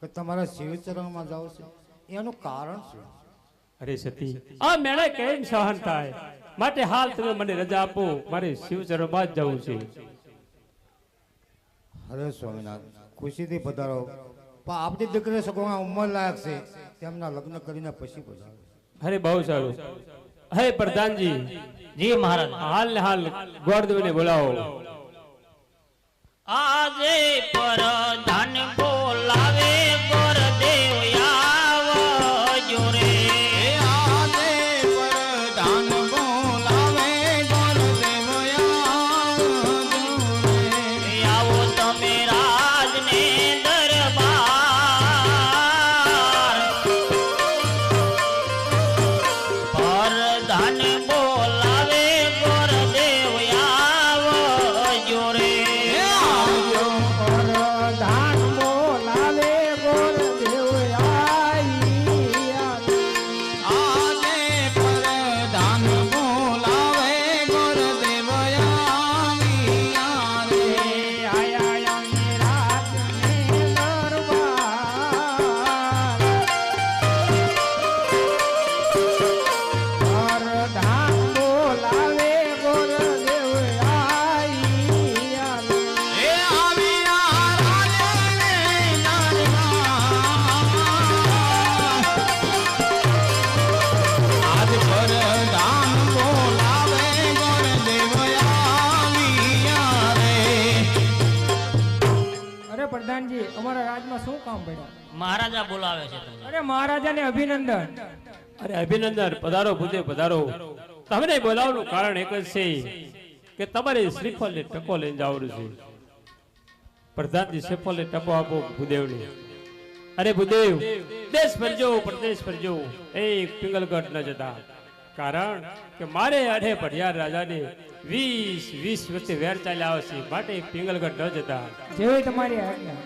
કે તમારા શિવચરણમાં જાવ છે? એનું કારણ શું? અરે સતી આ મેળે કેમ સહન થાય? માટે હાલ તમે મને રજા આપો મારે શિવચરણમાં જ જવું છે. હરે સ્વામિનાથ ખુશીથી પધારો. પણ આપની દીકરી સગોના ઉંમર લાયક છે તેમના લગ્ન કરીને પછી પધારો. અરે બહુ સારું. હે પ્રધાનજી જી મહારાજ. હાલ ને હાલ ગોરદેવને બોલાવો. આજે પરધાન બોલાવે પ્રધાનજી અમારા રાજમાં શું કામ પડ્યા? મહારાજા બોલાવે છે અરે મહારાજાને અભિનંદન. અરે અભિનંદન પધારો ભૂદેવ પધારો. તમને બોલાવવાનું કારણ એક જ છે કે તમારે શ્રીફળને ટકો લઈને જવાનું છે. પ્રધાનજી શ્રીફળને ટકો આપો ભૂદેવને. અરે ભૂદેવ દેશ ફરજો પ્રદેશ ફરજો એક પિંગલગઢ ન જતા. કારણ કે મારે અઢે પઢિયાર રાજાને વીસ વીસ વચ્ચે વેર ચાલ્યા આવશે માટે પિંગલગઢ ન જતા. જેવી તમારી આજ્ઞા.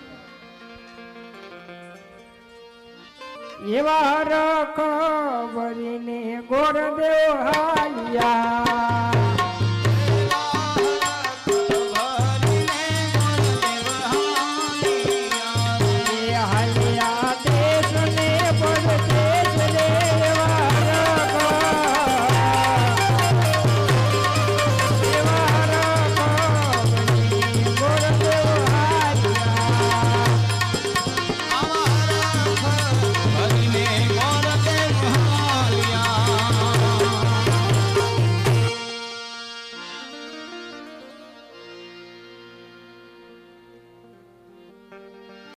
એવા રખબરીને ગોરદેવ હાલ્યા.